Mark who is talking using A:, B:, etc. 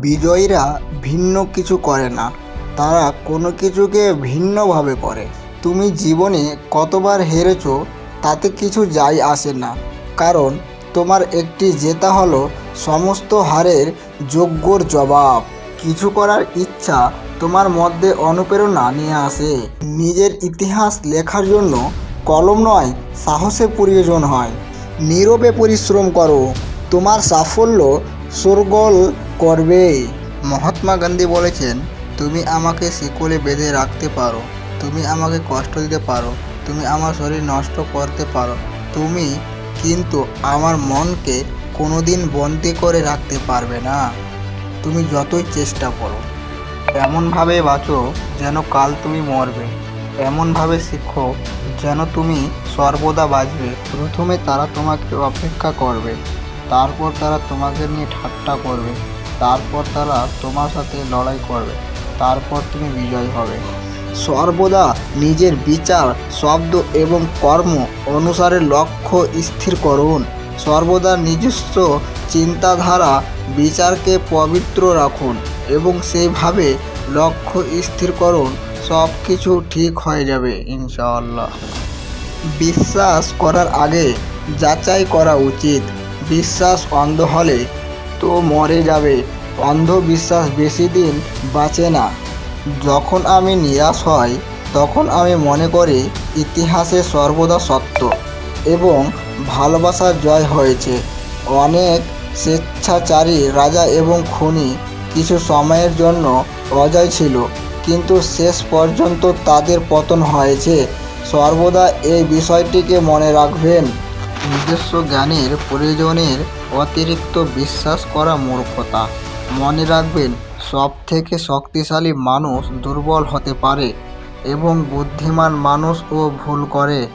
A: বিজয়ীরা ভিন্ন কিছু করে না। তারা কোনো কিছুকে ভিন্নভাবে করে। তুমি জীবনে কতবার হেরেছ, তাতে কিছু যায় আসে না। কারণ তোমার একটি জেতা হলো সমস্ত হারের যোগ্যর জবাব। কিছু করার ইচ্ছা তোমার মধ্যে অনুপ্রেরণা নিয়ে আসে। নিজের ইতিহাস লেখার জন্য কলম নয় সাহসের প্রয়োজন হয়। নীরবে পরিশ্রম করো। তোমার সাফল্য সরগোল করবে? মহাত্মা গান্ধী বলেছেন, তুমি আমাকে শিকলে বেঁধে রাখতে পারো। তুমি আমাকে কষ্ট দিতে পারো। তুমি আমার শরীর নষ্ট করতে পারো। তুমি কিন্তু আমার মনকে কোনোদিন বন্দি করে রাখতে পারবে না। তুমি যতই চেষ্টা করো, এমনভাবে বাঁচো যেন কাল তুমি মরবে। এমনভাবে শিখো যেন তুমি সর্বদা বাঁচবে। প্রথমে তারা তোমাকে অপেক্ষা করবে, তারপর তারা তোমাকে নিয়ে ঠাট্টা করবে। তারপর তারা তোমার সাথে লড়াই করবে। তারপর তুমি বিজয় হবে। সর্বদা নিজের বিচার, শব্দ এবং কর্ম অনুসারে লক্ষ্য স্থির করুন। সর্বদা নিজস্ব চিন্তাধারা বিচারকে পবিত্র রাখুন এবং সেইভাবে লক্ষ্য স্থির করুন। সব কিছু ঠিক হয়ে যাবে, ইনশাআল্লাহ। বিশ্বাস করার আগে যাচাই করা উচিত। বিশ্বাস অন্ধ হলে তো মরে যাবে। অন্ধবিশ্বাস বেশি দিন বাঁচে না। যখন আমি নিরাশ হই, তখন আমি মনে করি ইতিহাসে সর্বদা সত্য এবং ভালোবাসার জয় হয়েছে। অনেক স্বেচ্ছাচারী রাজা এবং খুনি কিছু সময়ের জন্য অজয় ছিল, কিন্তু শেষ পর্যন্ত তাদের পতন হয়েছে। সর্বদা এই বিষয়টিকে মনে রাখবেন। নিজস্ব জ্ঞানের প্রয়োজনের অতিরিক্ত বিশ্বাস করা মূর্খতা। মনে রাখবেন, সবথেকে শক্তিশালী মানুষ দুর্বল হতে পারে এবং বুদ্ধিমান মানুষও ভুল করে।